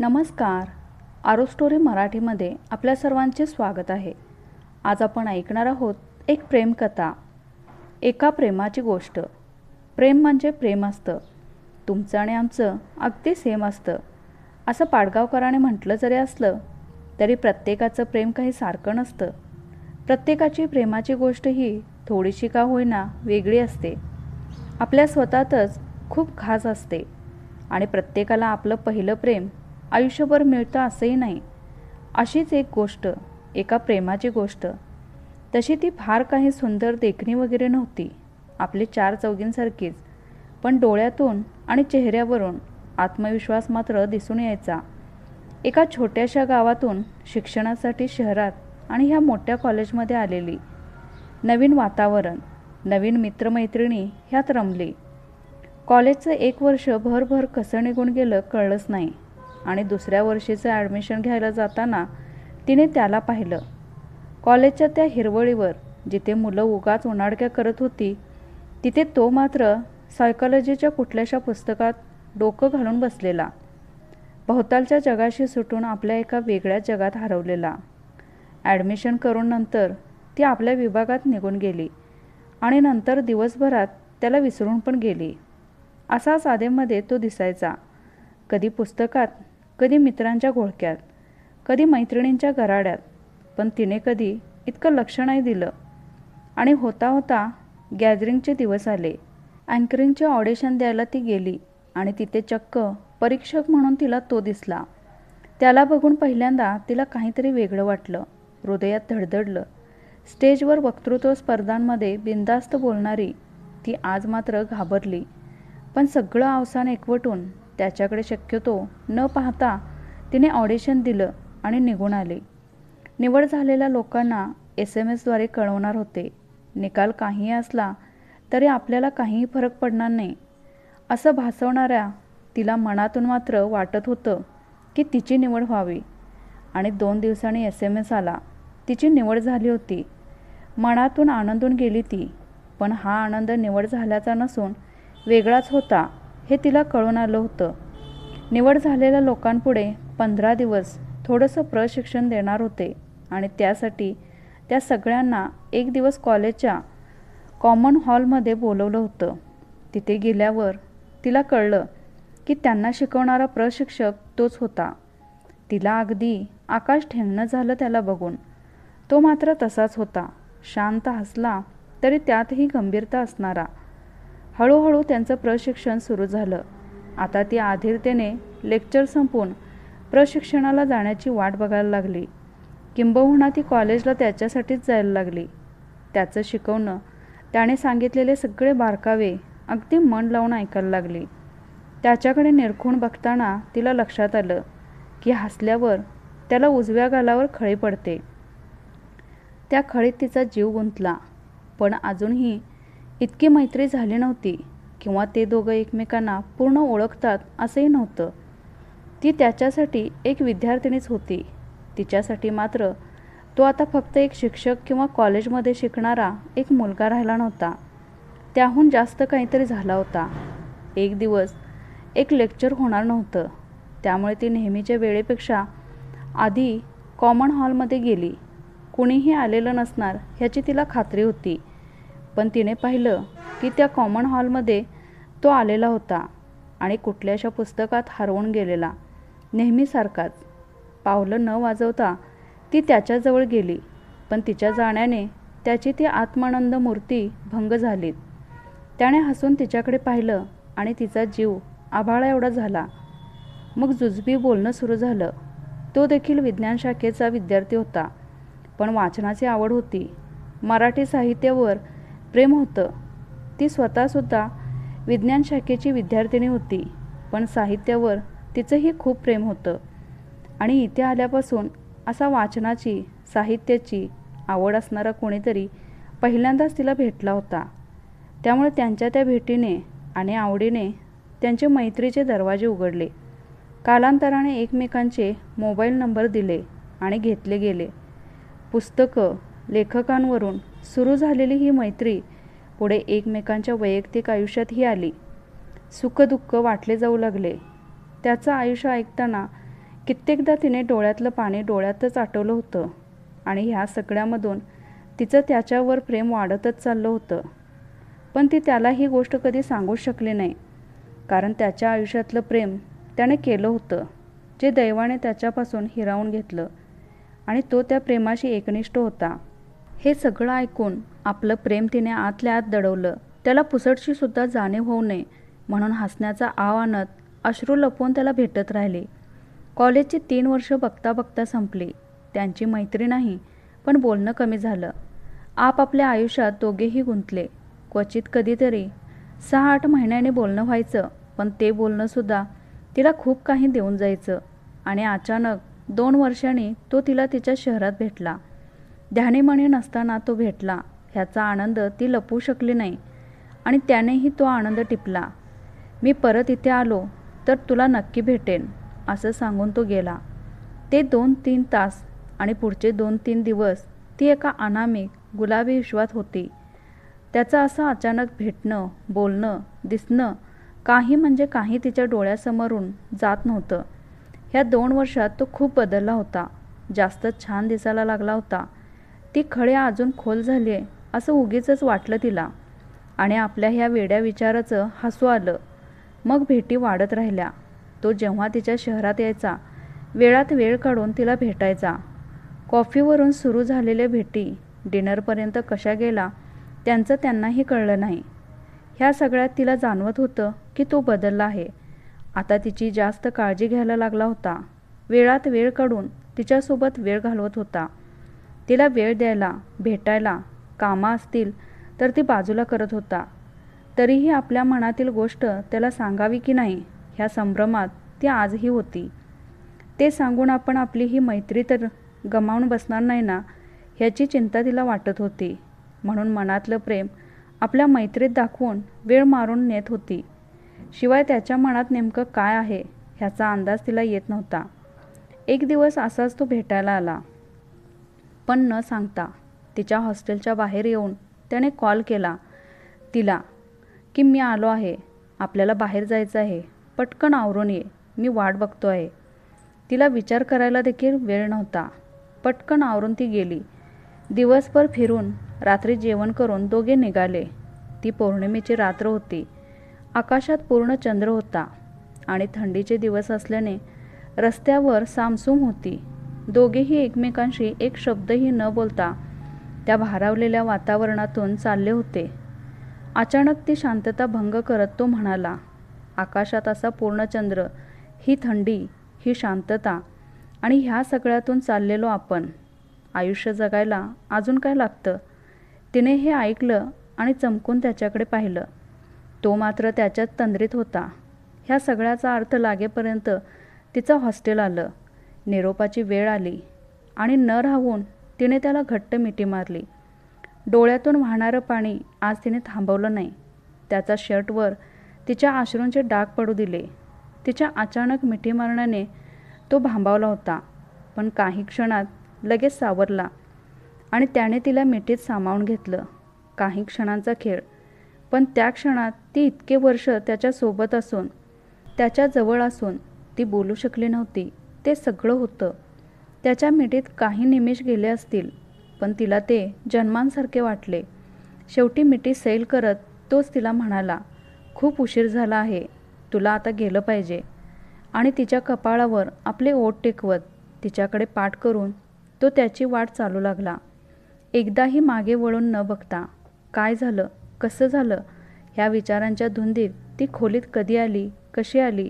नमस्कार. आरो स्टोरी मराठीमध्ये आपल्या सर्वांचे स्वागत आहे. आज आपण ऐकणार आहोत एक प्रेमकथा. एका प्रेमाची गोष्ट. प्रेम म्हणजे प्रेम असतं. तुमचं आणि आमचं अगदी सेम असतं. असं पाडगावकराने म्हटलं जरी असलं तरी प्रत्येकाचं प्रेम काही सारखं नसतं. प्रत्येकाची प्रेमाची गोष्ट ही थोडीशी का होईना वेगळी असते. आपल्या स्वतःतच खूप खास असते. आणि प्रत्येकाला आपलं पहिलं प्रेम आयुष्यभर मिळतं असंही नाही. अशीच एक गोष्ट एका प्रेमाची गोष्ट. तशी ती फार काही सुंदर देखणी वगैरे नव्हती. आपली चार चौघींसारखीच. पण डोळ्यातून आणि चेहऱ्यावरून आत्मविश्वास मात्र दिसून यायचा. एका छोट्याशा गावातून शिक्षणासाठी शहरात आणि ह्या मोठ्या कॉलेजमध्ये आलेली. नवीन वातावरण नवीन मित्रमैत्रिणी ह्यात रमली. कॉलेजचं एक वर्ष भरभर कसं निघून गेलं कळलंच नाही. आणि दुसऱ्या वर्षीचं ॲडमिशन घ्यायला जाताना तिने त्याला पाहिलं. कॉलेजच्या त्या हिरवळीवर जिथे मुलं उगाच उन्हाडक्या करत होती तिथे तो मात्र सायकॉलॉजीच्या कुठल्याशा पुस्तकात डोकं घालून बसलेला. भोवतालच्या जगाशी सुटून आपल्या एका वेगळ्या जगात हरवलेला. ॲडमिशन करून नंतर ती आपल्या विभागात निघून गेली आणि नंतर दिवसभरात त्याला विसरून पण गेली. असा साधेमध्ये तो दिसायचा. कधी पुस्तकात कधी मित्रांच्या घोळक्यात कधी मैत्रिणींच्या गराड्यात पण तिने कधी इतकं लक्ष नाही दिलं. आणि होता होता गॅदरिंगचे दिवस आले. अँकरिंगचे ऑडिशन द्यायला ती गेली आणि तिथे चक्क परीक्षक म्हणून तिला तो दिसला. त्याला बघून पहिल्यांदा तिला काहीतरी वेगळं वाटलं. हृदयात धडधडलं. स्टेजवर वक्तृत्व स्पर्धांमध्ये बिनधास्त बोलणारी ती आज मात्र घाबरली. पण सगळं अवसान एकवटून त्याच्याकडे शक्यतो न पाहता तिने ऑडिशन दिलं आणि निघून आले. निवड झालेल्या लोकांना एस एम एसद्वारे कळवणार होते. निकाल काहीही असला तरी आपल्याला काहीही फरक पडणार नाही. असं भासवणाऱ्या तिला मनातून मात्र वाटत होतं की तिची निवड व्हावी. आणि दोन दिवसांनी एस एम एस आला. तिची निवड झाली होती. मनातून आनंदून गेली ती. पण हा आनंद निवड झाल्याचा नसून वेगळाच होता. हे तिला कळून आलं होतं. निवड झालेल्या लोकांपुढे पंधरा दिवस थोडंसं प्रशिक्षण देणार होते आणि त्यासाठी त्या सगळ्यांना एक दिवस कॉलेजच्या कॉमन हॉलमध्ये बोलवलं होतं. तिथे गेल्यावर तिला कळलं की त्यांना शिकवणारा प्रशिक्षक तोच होता. तिला अगदी आकाश ठेंगणं झालं त्याला बघून. तो मात्र तसाच होता. शांत हसला तरी त्यातही गंभीरता असणारा. हळूहळू त्यांचं प्रशिक्षण सुरू झालं. आता ती आधीरतेने लेक्चर संपून प्रशिक्षणाला जाण्याची वाट बघायला लागली. किंबहुना ती कॉलेजला त्याच्यासाठीच जायला लागली. त्याचं शिकवणं त्याने सांगितलेले सगळे बारकावे अगदी मन लावून ऐकायला लागली. त्याच्याकडे निरखून बघताना तिला लक्षात आलं की हसल्यावर त्याला उजव्या गालावर खळी पडते. त्या खळीत तिचा जीव गुंतला पण अजूनही इतकी मैत्री झाली नव्हती किंवा ते दोघं एकमेकांना पूर्ण ओळखतात असंही नव्हतं. ती त्याच्यासाठी एक विद्यार्थिनीच होती. तिच्यासाठी मात्र तो आता फक्त एक शिक्षक किंवा कॉलेजमध्ये शिकणारा एक मुलगा राहिला नव्हता. त्याहून जास्त काहीतरी झाला होता. एक दिवस एक लेक्चर होणार नव्हतं. त्यामुळे ती नेहमीच्या वेळेपेक्षा आधी कॉमन हॉलमध्ये गेली. कुणीही आलेलं नसणार ह्याची तिला खात्री होती. पण तिने पाहिलं की त्या कॉमन हॉलमध्ये तो आलेला होता आणि कुठल्याशा पुस्तकात हरवून गेलेला नेहमीसारखाच पावलं न वाजवता ती त्याच्याजवळ गेली पण तिच्या जाण्याने त्याची ती आत्मानंद मूर्ती भंग झालीत. त्याने हसून तिच्याकडे पाहिलं आणि तिचा जीव आभाळा एवढा झाला. मग जुजबी बोलणं सुरू झालं. तो देखील विज्ञान शाखेचा विद्यार्थी होता पण वाचनाची आवड होती. मराठी साहित्यावर प्रेम होतं. ती स्वतःसुद्धा विज्ञान शाखेची विद्यार्थिनी होती पण साहित्यावर तिचंही खूप प्रेम होतं. आणि इथे आल्यापासून असा वाचनाची साहित्याची आवड असणारा कोणीतरी पहिल्यांदाच तिला भेटला होता. त्यामुळे त्यांच्या त्या भेटीने आणि आवडीने त्यांचे मैत्रीचे दरवाजे उघडले. कालांतराने एकमेकांचे मोबाईल नंबर दिले आणि घेतले गेले. पुस्तकं लेखकांवरून सुरू झालेली ही मैत्री पुढे एकमेकांच्या वैयक्तिक आयुष्यातही आली. सुखदुःख वाटले जाऊ लागले. त्याचं आयुष्य ऐकताना कित्येकदा तिने डोळ्यातलं पाणी डोळ्यातच आटवलं होतं आणि ह्या सगळ्यामधून तिचं त्याच्यावर प्रेम वाढतच चाललं होतं. पण ती त्याला ही गोष्ट कधी सांगूच शकली नाही. कारण त्याच्या आयुष्यातलं प्रेम त्याने केलं होतं जे दैवाने त्याच्यापासून हिरावून घेतलं आणि तो त्या प्रेमाशी एकनिष्ठ होता. हे सगळं ऐकून आपलं प्रेम तिने आतल्या आत दडवलं. त्याला पुसटशी सुद्धा जाणीव होऊ नये म्हणून हसण्याचा आव आणत अश्रू लपवून त्याला भेटत राहिले. कॉलेजची तीन वर्ष बघता बघता संपली. त्यांची मैत्री नाही पण बोलणं कमी झालं. आपापल्या आयुष्यात दोघेही गुंतले. क्वचित कधीतरी सहा आठ महिन्याने बोलणं व्हायचं पण ते बोलणंसुद्धा तिला खूप काही देऊन जायचं आणि अचानक दोन वर्षांनी तो तिला तिच्या शहरात भेटला. ध्यानीमणी नसताना तो भेटला. ह्याचा आनंद ती लपवू शकली नाही. आणि त्यानेही तो आनंद टिपला. मी परत इथे आलो तर तुला नक्की भेटेन असं सांगून तो गेला. ते दोन तीन तास आणि पुढचे दोन तीन दिवस ती एका अनामिक गुलाबी विश्वात होती. त्याचं असं अचानक भेटणं बोलणं दिसणं काही म्हणजे काही तिच्या डोळ्यासमोरून जात नव्हतं. ह्या दोन वर्षात तो खूप बदलला होता. जास्त छान दिसायला लागला होता. ती खळ्या अजून खोल झाली आहे असं उगीचच वाटलं तिला. आणि आपल्या ह्या वेड्या विचाराचं हसू आलं. मग भेटी वाढत राहिल्या. तो जेव्हा तिच्या शहरात यायचा वेळात वेळ काढून तिला भेटायचा. कॉफीवरून सुरू झालेल्या भेटी डिनरपर्यंत कशा गेला त्यांचं त्यांनाही कळलं नाही. ह्या सगळ्यात तिला जाणवत होतं की तो बदलला आहे. आता तिची जास्त काळजी घ्यायला लागला होता. वेळात वेळ काढून तिच्यासोबत वेळ घालवत होता. तिला वेळ द्यायला भेटायला कामं असतील तर ती बाजूला करत होता. तरीही आपल्या मनातील गोष्ट त्याला सांगावी की नाही ह्या संभ्रमात ती आजही होती. ते सांगून आपण आपली ही मैत्री तर गमावून बसणार नाही ना ह्याची चिंता तिला वाटत होती. म्हणून मनातलं प्रेम आपल्या मैत्रीत दाखवून वेळ मारून नेत होती. शिवाय त्याच्या मनात नेमकं काय आहे ह्याचा अंदाज तिला येत नव्हता. एक दिवस असाच तो भेटायला आला. पण न सांगता तिच्या हॉस्टेलच्या बाहेर येऊन त्याने कॉल केला. तिला की मी आलो आहे. आपल्याला बाहेर जायचं आहे. पटकन आवरून ये. मी वाट बघतो आहे तिला विचार करायला देखील वेळ नव्हता. पटकन आवरून ती गेली. दिवसभर फिरून रात्री जेवण करून दोघे निघाले. ती पौर्णिमेची रात्र होती. आकाशात पूर्ण चंद्र होता आणि थंडीचे दिवस असल्याने रस्त्यावर सामसूम होती. दोघेही एकमेकांशी एक शब्दही न बोलता त्या भारावलेल्या वातावरणातून चालले होते. अचानक ती शांतता भंग करत तो म्हणाला आकाशात असा पूर्णचंद्र ही थंडी ही शांतता आणि ह्या सगळ्यातून चाललेलो आपण. आयुष्य जगायला अजून काय लागतं? तिने हे ऐकलं आणि चमकून त्याच्याकडे पाहिलं. तो मात्र त्याच्यात तंद्रीत होता. ह्या सगळ्याचा अर्थ लागेपर्यंत तिचं हॉस्टेल आलं. निरोपाची वेळ आली आणि न राहून तिने त्याला घट्ट मिठी मारली. डोळ्यातून वाहणारं पाणी आज तिने थांबवलं नाही. त्याचा शर्टवर तिच्या आश्रूंचे डाग पडू दिले. तिच्या अचानक मिठी मारण्याने तो भांबावला होता पण काही क्षणात लगेच सावरला आणि त्याने तिला मिठीत सामावून घेतलं. काही क्षणांचा खेळ पण त्या क्षणात ती इतके वर्ष त्याच्यासोबत असून त्याच्याजवळ असून ती बोलू शकली नव्हती. ते सगळं होतं. त्याच्या मिठीत काही निमिष गेले असतील पण तिला ते जन्मांसारखे वाटले. शेवटी मिठी सैल करत तोच तिला म्हणाला खूप उशीर झाला आहे तुला आता गेलं पाहिजे. आणि तिच्या कपाळावर आपले ओठ टेकवत तिच्याकडे पाठ करून तो त्याची वाट चालू लागला. एकदाही मागे वळून न बघता काय झालं? कसं झालं ह्या विचारांच्या धुंदीत ती खोलीत कधी आली? कशी आली?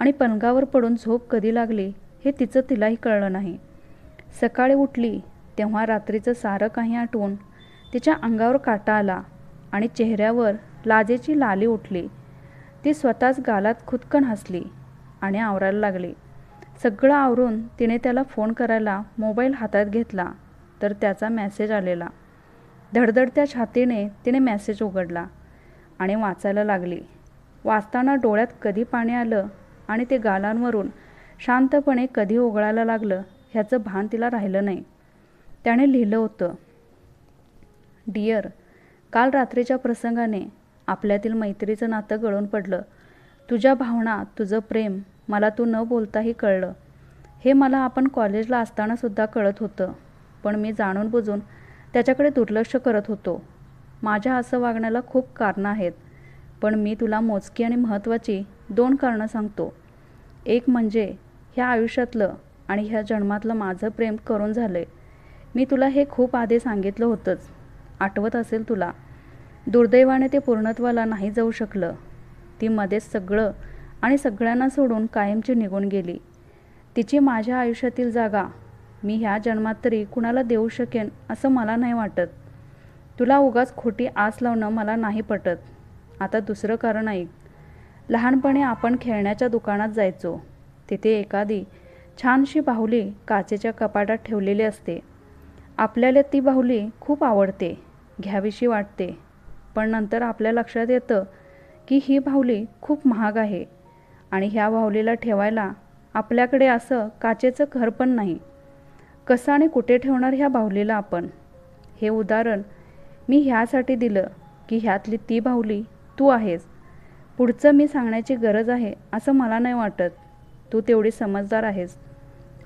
आणि पलंगावर पडून झोप कधी लागली हे तिचं तिलाही कळलं नाही. सकाळी उठली तेव्हा रात्रीचं सारं काही आठवून तिच्या अंगावर काटा आला आणि चेहऱ्यावर लाजेची लाली उठली. ती स्वतःच गालात खुदकन हसली आणि आवरायला लागली. सगळं आवरून तिने त्याला फोन करायला मोबाईल हातात घेतला तर त्याचा मेसेज आलेला. धडधडत्या छातीने तिने मेसेज उघडला आणि वाचायला लागली. वाचताना डोळ्यात कधी पाणी आलं आणि ते गालांवरून शांतपणे कधी ओघळायला लागलं ह्याचं भान तिला राहिलं नाही. त्याने लिहिलं होतं डिअर काल रात्रीच्या प्रसंगाने आपल्यातील मैत्रीचं नातं गळून पडलं. तुझ्या भावना तुझं प्रेम मला तू न बोलताही कळलं. हे मला आपण कॉलेजला असतानासुद्धा कळत होतं पण मी जाणून बुजून त्याच्याकडे दुर्लक्ष करत होतो. माझ्या असं वागण्याला खूप कारणं आहेत पण मी तुला मोजकी आणि महत्त्वाची दोन कारणं सांगतो. एक म्हणजे ह्या आयुष्यातलं आणि ह्या जन्मातलं माझं प्रेम करून झालं आहे मी तुला हे खूप आधी सांगितलं होतंच. आठवत असेल तुला. दुर्दैवाने ते पूर्णत्वाला नाही जाऊ शकलं. ती मध्येच सगळं आणि सगळ्यांना सोडून कायमची निघून गेली. तिची माझ्या आयुष्यातील जागा मी ह्या जन्मात तरी कुणाला देऊ शकेन असं मला नाही वाटत. तुला उगाच खोटी आस लावणं मला नाही पटत. आता दुसरं कारण ऐक लहानपणी आपण खेळण्याच्या दुकानात जायचो. तिथे एखादी छानशी बाहुली काचेच्या कपाटात ठेवलेली असते. आपल्याला ती बाहुली खूप आवडते घ्यावीशी वाटते. पण नंतर आपल्या लक्षात येतं की ही बाहुली खूप महाग आहे आणि ह्या बाहुलीला ठेवायला आपल्याकडे असं काचेचं घर पण नाही. कसं आणि कुठे ठेवणार ह्या बाहुलीला आपण? हे उदाहरण मी ह्यासाठी दिलं की ह्यातली ती बाहुली तू आहेस. पुढचं मी सांगण्याची गरज आहे असं मला नाही वाटत. तू तेवढी समजदार आहेस.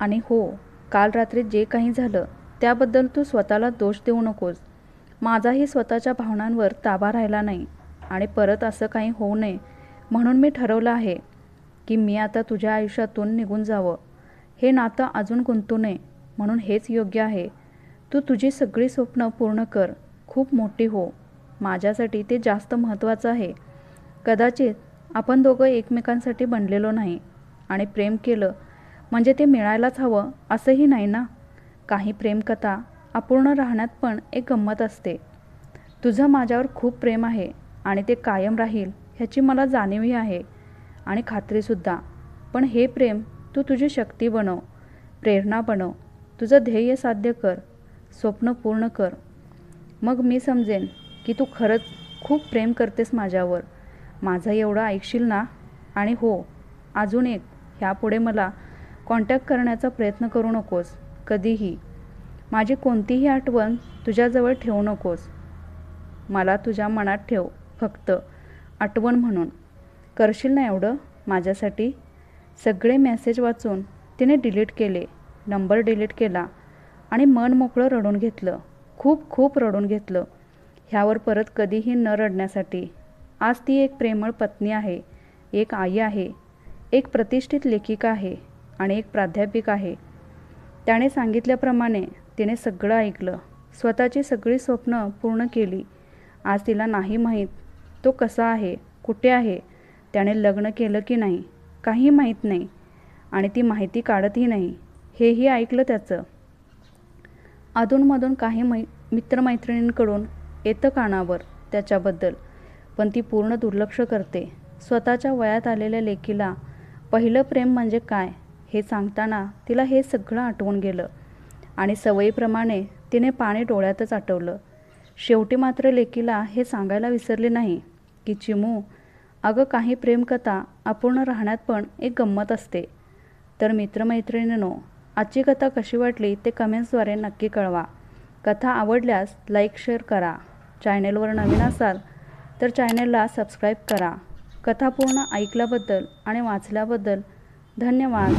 आणि हो काल रात्री जे काही झालं त्याबद्दल तू स्वतःला दोष देऊ नकोस. माझाही स्वतःच्या भावनांवर ताबा राहिला नाही आणि परत असं काही होऊ नये म्हणून मी ठरवलं आहे की मी आता तुझ्या आयुष्यातून निघून जावं. हे नातं अजून गुंतू नये म्हणून हेच योग्य आहे. तू तुझी सगळी स्वप्न पूर्ण कर. खूप मोठी हो. माझ्यासाठी ते जास्त महत्त्वाचं आहे. कदाचित आपण दोघं एकमेकांसाठी बनलेलो नाही आणि प्रेम केलं म्हणजे ते मिळायलाच हवं असंही नाही ना? काही प्रेमकथा अपूर्ण राहण्यात पण एक गंमत असते. तुझं माझ्यावर खूप प्रेम आहे आणि ते कायम राहील ह्याची मला जाणीवही आहे आणि खात्रीसुद्धा. पण हे प्रेम तू तुझी शक्ती बनव प्रेरणा बनव. तुझं ध्येय साध्य कर स्वप्न पूर्ण कर. मग मी समजेन की तू खरंच खूप प्रेम करतेस माझ्यावर माझं एवढं ऐकशील ना? आणि हो अजून एक ह्यापुढे मला कॉन्टॅक्ट करण्याचा प्रयत्न करू नकोस कधीही. माझी कोणतीही आठवण तुझ्याजवळ ठेवू नकोस. मला तुझ्या मनात ठेव फक्त आठवण म्हणून. करशील ना एवढं? माझ्यासाठी? सगळे मेसेज वाचून तिने डिलीट केले नंबर डिलीट केला आणि मन मोकळं रडून घेतलं खूप खूप रडून घेतलं. ह्यावर परत कधीही न रडण्यासाठी. आज ती एक प्रेमळ पत्नी आहे एक आई आहे एक प्रतिष्ठित लेखिका आहे आणि एक प्राध्यापिका आहे. त्याने सांगितल्याप्रमाणे तिने सगळं ऐकलं स्वतःची सगळी स्वप्न पूर्ण केली. आज तिला नाही माहीत तो कसा आहे कुठे आहे त्याने लग्न केलं की नाही काही माहीत नाही आणि ती माहिती काढतही नाही हेही ऐकलं त्याचं. अधूनमधून काही मै मित्रमैत्रिणींकडून येतं कानावर त्याच्याबद्दल. पण ती पूर्ण दुर्लक्ष करते. स्वतःच्या वयात आलेल्या लेकीला पहिलं प्रेम म्हणजे काय? हे सांगताना तिला हे सगळं आठवून गेलं आणि सवयीप्रमाणे तिने पाणी डोळ्यातच आटवलं. शेवटी मात्र लेकीला हे सांगायला विसरले नाही की चिमू अगं काही प्रेमकथा अपूर्ण राहण्यात पण एक गंमत असते. तर मित्रमैत्रिणींनो आजची कथा कशी वाटली ते कमेंट्सद्वारे नक्की कळवा. कथा आवडल्यास लाईक शेअर करा. चॅनेलवर नवीन असाल तर चॅनलला सबस्क्राईब करा. कथा पूर्ण ऐकल्याबद्दल आणि वाचल्याबद्दल धन्यवाद.